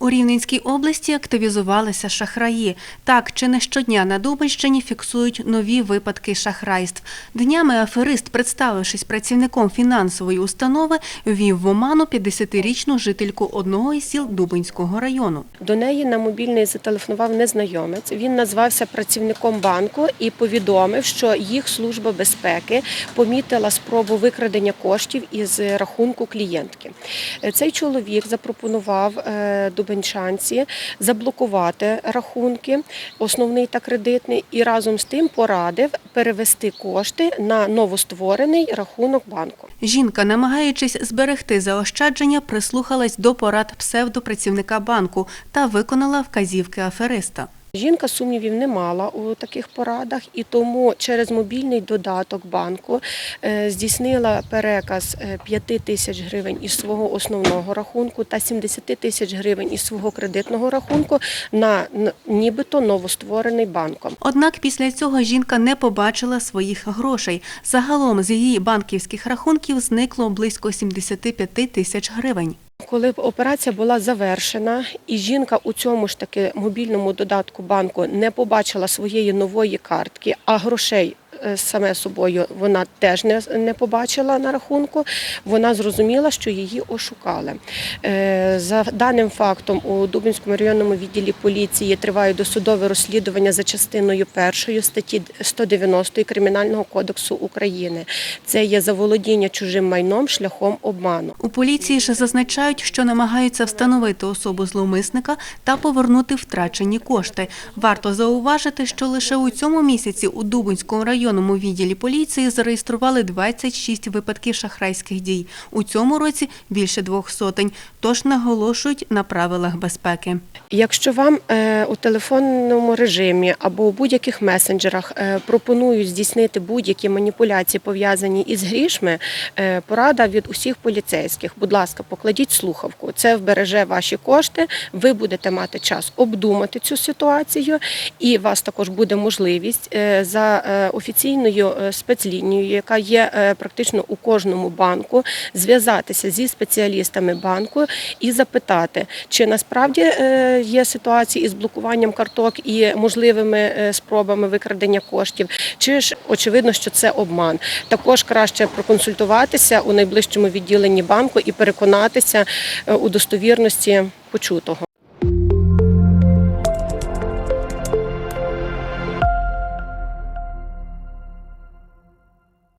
У Рівненській області активізувалися шахраї. Так, чи не щодня на Дубинщині фіксують нові випадки шахрайств. Днями аферист, представившись працівником фінансової установи, ввів в оману 50-річну жительку одного із сіл Дубинського району. До неї на мобільний зателефонував незнайомець. Він назвався працівником банку і повідомив, що їх служба безпеки помітила спробу викрадення коштів із рахунку клієнтки. Цей чоловік запропонував е, дубенчанці заблокувати рахунки, основний та кредитний, і разом з тим порадив перевести кошти на новостворений рахунок банку. Жінка, намагаючись зберегти заощадження, прислухалась до порад псевдопрацівника банку та виконала вказівки афериста. Жінка сумнівів не мала у таких порадах, і тому через мобільний додаток банку е, здійснила переказ е, 5 тисяч гривень із свого основного рахунку та 70 тисяч гривень із свого кредитного рахунку на нібито новостворений банком. Однак після цього жінка не побачила своїх грошей. Загалом з її банківських рахунків зникло близько 75 тисяч гривень. Коли операція була завершена, і жінка у цьому ж таки мобільному додатку банку не побачила своєї нової картки, а грошей саме собою вона теж не, не побачила на рахунку. Вона зрозуміла, що її ошукали. Е, За даним фактом, у Дубинському районному відділі поліції триває досудове розслідування за частиною першої статті 190 Кримінального кодексу України. Це є заволодіння чужим майном шляхом обману. У поліції ж зазначають, що намагаються встановити особу зловмисника та повернути втрачені кошти. Варто зауважити, що лише у цьому місяці у Дубинському районному відділі поліції зареєстрували 26 випадків шахрайських дій. У цьому році більше двох сотень. Тож наголошують на правилах безпеки. Якщо вам е, у телефонному режимі або у будь-яких месенджерах е, пропонують здійснити будь-які маніпуляції пов'язані із грішми, е, порада від усіх поліцейських. Будь ласка, покладіть слухавку. Це вбереже ваші кошти. Ви будете мати час обдумати цю ситуацію, і у вас також буде можливість за офіційною е, спецлінією, яка є е, практично у кожному банку, зв'язатися зі спеціалістами банку і запитати, чи насправді е, є ситуації із блокуванням карток і можливими спробами викрадення коштів, чи ж очевидно, що це обман. Також краще проконсультуватися у найближчому відділенні банку і переконатися у достовірності почутого.